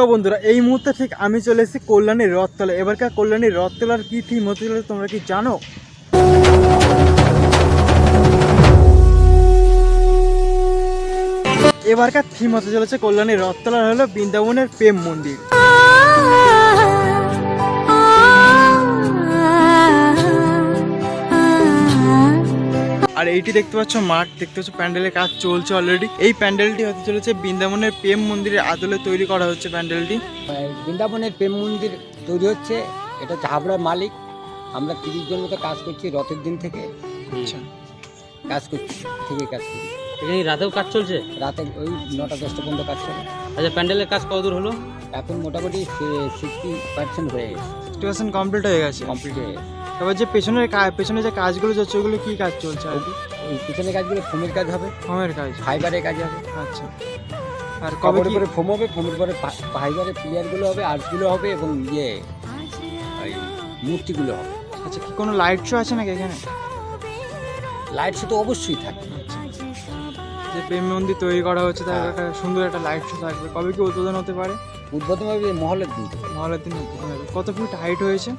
তো বন্ধুরা, এই মুহূর্তে ঠিক আমি চলে এসেছি কল্যাণীর রথতলা। এবারকার কল্যাণীর রথতলার কি থিম হতে তোমরা কি জানো? এবারকার থিম হতে চলেছে কল্যাণীর রথতলার হলো বৃন্দাবনের প্রেম মন্দির। আর এইটি দেখতে পাচ্ছ মাঠ দেখতে পাচ্ছ প্যান্ডেলের কাজ চলছে অলরেডি এই প্যান্ডেলটি হতে চলেছে বৃন্দাবনের প্রেম মন্দিরের আদলে তৈরি করা হচ্ছে প্যান্ডেলটি। বৃন্দাবনের প্রেম মন্দির তৈরি হচ্ছে এটা হচ্ছে হাবড়ার মালিক। আমরা তিরিশ জন মতো কাজ করছি রথের দিন থেকে। আচ্ছা। কাজ করছি থেকে কাজ করছি। এখানে রাতেও কাজ চলছে? রাতে ওই নটা দশটা পর্যন্ত কাজ করে আচ্ছা প্যান্ডেলের কাজ কতদূর হলো? এখন মোটামুটি সিক্সটি পার্সেন্ট হয়ে গেছে। সিক্সটি পার্সেন্ট কমপ্লিট হয়ে গেছে। কমপ্লিট হয়ে গেছে। তারপর যে পেছনের পেছনে যে কাজগুলো যাচ্ছে ওগুলো কি কাজ চলছে আর কি? পিছনের কাজগুলো ফোমের কাজ হবে। ফর্মের কাজ। ফাইবারের কাজ হবে। আচ্ছা। আর কবে কি করে ফোম হবে ফোমের পরে ফাইবারের প্লেয়ারগুলো হবে আর্টসগুলো হবে এবং ইয়ে মূর্তিগুলো হবে। আচ্ছা কি কোনো লাইট শো আছে নাকি এখানে? লাইট শো তো অবশ্যই থাকে। যে প্রেম মন্দির তৈরি করা হচ্ছে তার একটা সুন্দর একটা লাইট শো থাকবে। কবে কি উদ্বোধন হতে পারে? উদ্বোধন হবে মহলের দিন। মহলের দিন উদ্বোধন হবে। কত ফুট হাইট হয়েছে?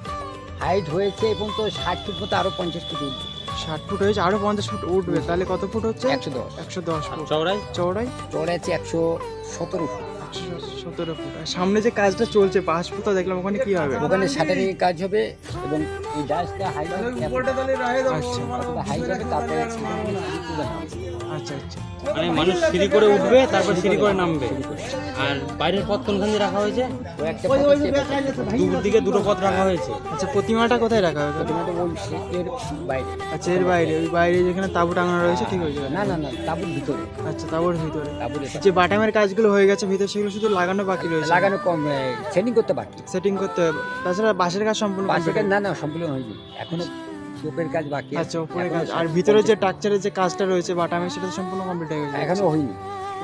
হাইট হয়েছে এবং তো ষাট ফুট মতো আরও পঞ্চাশ ফুট উঠবে। ষাট ফুট হয়েছে আরও পঞ্চাশ ফুট উঠবে। তাহলে কত ফুট হচ্ছে? একশো দশ। একশো দশ ফুট। চৌড়াই চৌড়াই হচ্ছে আছে একশো সতেরো ফুট। একশো সতেরো ফুট। আর সামনে যে কাজটা চলছে পাঁচ ফুট দেখলাম ওখানে কি হবে? ওখানে শাটারিং কাজ হবে এবং এই ডাসটা হাইট আচ্ছা হাইট হবে তারপরে আচ্ছা আচ্ছা। মানে মানুষ সিঁড়ি করে উঠবে তারপর সিঁড়ি করে নামবে। আর বাইরের পথ কোনখান দিয়ে রাখা হয়েছে? দুপুর দিকে দুটো পথ রাখা হয়েছে। আচ্ছা প্রতিমাটা কোথায় রাখা হয়েছে প্রতিমাটা ওই শেডের বাইরে। আচ্ছা এর বাইরে ওই বাইরে যেখানে তাঁবু টাঙানো রয়েছে ঠিক হয়েছে না না না তাবুর ভিতরে। আচ্ছা তাঁবুর ভিতরে। যে বাটামের কাজগুলো হয়ে গেছে ভিতরে সেগুলো শুধু লাগানো বাকি রয়েছে। লাগানো কম সেটিং করতে বাকি। সেটিং করতে হবে। তাছাড়া বাঁশের কাজ সম্পূর্ণ বাঁশের কাজ না না সম্পূর্ণ হয়নি। এখনও চোপের কাজ বাকি আছে। আচ্ছা উপরে কাজ। আর ভিতরে যে টাকচারের যে কাজটা রয়েছে বাটামের সেটা সম্পূর্ণ কমপ্লিট হয়ে গেছে। এখনও হয়নি।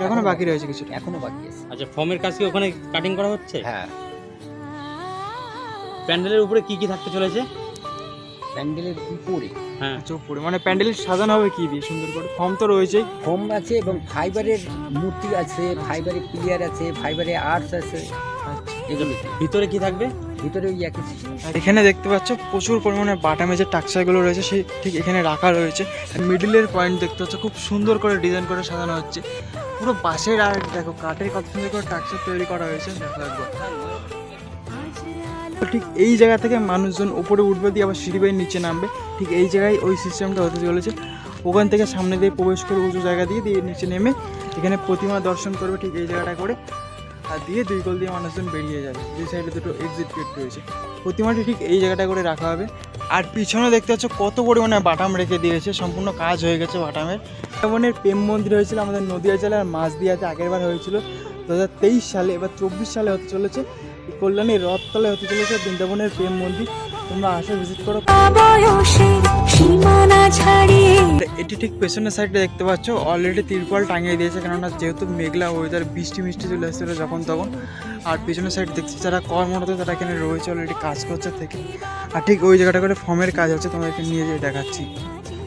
এখনও বাকি রয়েছে কিছুটা। এখনও বাকি আছে। আচ্ছা ফর্মের কাজ কি ওখানে কাটিং করা হচ্ছে? হ্যাঁ। প্যান্ডেলের উপরে কি কি থাকতে চলেছে? প্যান্ডেলের উপরে। হ্যাঁ। আচ্ছা উপরে। মানে প্যান্ডেল সাজানো হবে কি দিয়ে? সুন্দর করে। ফর্ম তো রয়েছেই। ফোম আছে এবং ফাইবারের মূর্তি আছে ফাইবারের প্লেয়ার আছে ফাইবারের আর্টস আছে। আচ্ছা এগুলো। ভিতরে কি থাকবে? ভিতরে ওই একই আর এখানে দেখতে পাচ্ছ প্রচুর পরিমাণে বাটামে যে টাকচারগুলো রয়েছে সেই ঠিক এখানে রাখা রয়েছে। মিডিলের পয়েন্ট দেখতে পাচ্ছ খুব সুন্দর করে ডিজাইন করে সাজানো হচ্ছে। পুরো বাঁশের আর দেখো কাঠের কত সুন্দর করে টাকচার তৈরি করা হয়েছে। দেখো একবার। তো ঠিক এই জায়গা থেকে মানুষজন উপরে উঠবে দিয়ে আবার সিঁড়ি বেয়ে নিচে নামবে। ঠিক এই জায়গায় ওই সিস্টেমটা হতে চলেছে। ওখান থেকে সামনে দিয়ে প্রবেশ করে উঁচু জায়গা দিয়ে দিয়ে নিচে নেমে এখানে প্রতিমা দর্শন করবে ঠিক এই জায়গাটা করে। আর দিয়ে দুই গোল দিয়ে মানুষজন বেরিয়ে যাবে। দুই সাইডে দুটো এক্সিট গেট রয়েছে। প্রতিমাটি ঠিক এই জায়গাটা করে রাখা হবে। আর পিছনে দেখতে পাচ্ছ কত পরিমাণে বাটাম রেখে দিয়েছে। সম্পূর্ণ কাজ হয়ে গেছে বাটামের। বৃন্দাবনের প্রেম মন্দির হয়েছিল আমাদের নদিয়া জেলার মাঝদিয়াতে আগের বার হয়েছিল। দু হাজার তেইশ সালে, এবার চব্বিশ সালে হতে চলেছে। এই কল্যাণীর রথতলায় হতে চলেছে বৃন্দাবনের প্রেম মন্দির। তোমরা আসো ভিজিট করো। এটি ঠিক পেছনের সাইডে দেখতে পাচ্ছ। অলরেডি তিরপল টাঙিয়ে দিয়েছে কেননা যেহেতু মেঘলা ওয়েদার বৃষ্টি মিষ্টি চলে এসেছিল যখন তখন। আর পেছনের সাইড দেখছি যারা কর্মরত তারা এখানে রয়েছে অলরেডি কাজ করছে থেকে। আর ঠিক ওই জায়গাটা করে ফর্মের কাজ হচ্ছে তোমাদেরকে নিয়ে যেয়ে দেখাচ্ছি।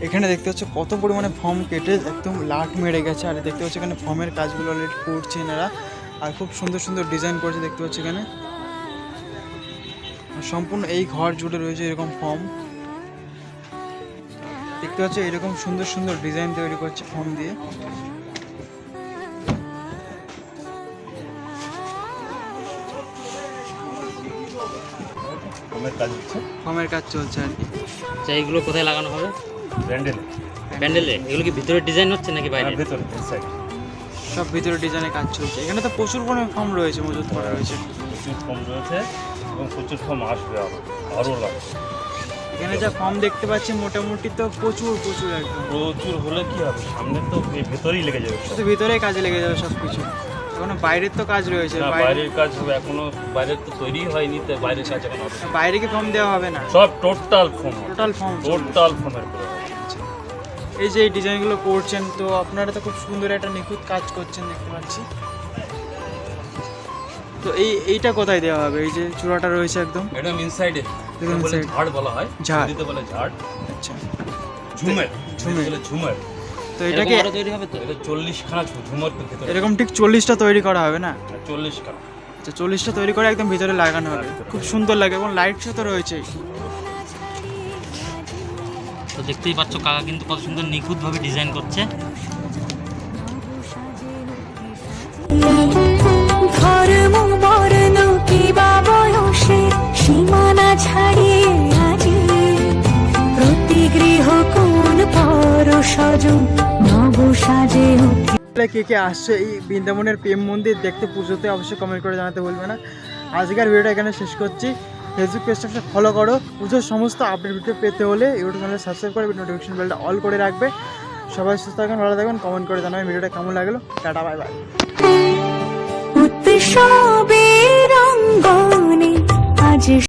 এখানে দেখতে পাচ্ছ কত পরিমাণে ফর্ম কেটে একদম লাট মেরে গেছে। আর দেখতে পাচ্ছ এখানে ফর্মের কাজগুলো অলরেডি করছে এনারা। আর খুব সুন্দর সুন্দর ডিজাইন করছে দেখতে পাচ্ছ এখানে। সম্পূর্ণ এই ঘর জুড়ে রয়েছে এরকম ফর্ম। দেখতে পাচ্ছ এরকম সুন্দর সুন্দর ডিজাইন তৈরি করছে ফর্ম দিয়ে। ফর্মের কাজ চলছে আর কি। আচ্ছা এইগুলো কোথায় লাগানো হবে? ব্র্যান্ডেল প্যান্ডেলে এগুলো কি ভিতরে ডিজাইন হচ্ছে নাকি বাইরে? ভেতরে ইনসাইড সব ভিতরে ডিজাইনের কাজ চলছে। এখানে তো প্রচুর পরিমাণে ফর্ম রয়েছে মজুত করা রয়েছে। প্রচুর ফোম রয়েছে। এবং প্রচুর ফোম আসবে আরও আরও লাগবে। এখানে যা ফর্ম দেখতে পাচ্ছি মোটামুটি তো প্রচুর প্রচুর একদম। প্রচুর হলে কি হবে? সামনে তো ভেতরেই লেগে যাবে শুধু ভিতরেই কাজে লেগে যাবে সব কিছু। এখনও বাইরের তো কাজ রয়েছে বাইরের কাজ এখনও বাইরের তো তৈরি হয়নি তো বাইরের কাজ এখন হবে বাইরে কি ফর্ম দেওয়া হবে না? সব total form total form. Total ফোমের করে এই যে এই ডিজাইনগুলো করছেন তো আপনারা তো খুব সুন্দর একটা নিখুঁত কাজ করছেন দেখতে পাচ্ছি। তো এই এইটা কোথায় দেওয়া হবে? এই যে চূড়াটা রয়েছে একদম। একদম ইনসাইডে একদম বলে। ঝাড় বলা হয় ঝাড়। দিতে বলে ঝাড়। আচ্ছা। ঝুমের ঝুমের। বলে ঝুমের। তো এটাকে তৈরি হবে তো? এটা চল্লিশ খানা ঝু- ঝুমের ভেতরে। এরকম ঠিক চল্লিশটা তৈরি করা হবে না? চল্লিশ খানা আচ্ছা চল্লিশটা তৈরি করে একদম ভিতরে লাগানো হবে। খুব সুন্দর লাগে এবং লাইট শো তো রয়েছেই। তো দেখতেই পাচ্ছ কাকা কিন্তু কত সুন্দর নিখুঁতভাবে ডিজাইন করছে। উঠে কে কে আসছে এই বৃন্দাবনের প্রেম মন্দির দেখতে পুজোতে অবশ্যই কমেন্ট করে জানাতে বলবে না। আজকের ভিডিওটা এখানে শেষ করছি। ফেসবুক পেজটা ফলো করো। পুজোর সমস্ত আপডেট ভিডিও পেতে হলে ইউটিউব চ্যানেল সাবস্ক্রাইব করে নোটিফিকেশন বেলটা অল করে রাখবে। সবাই সুস্থ থাকবেন ভালো থাকবেন কমেন্ট করে জানাবেন ভিডিওটা কেমন লাগল? টাটা বাই বাই উৎসবের অঙ্গনে আজ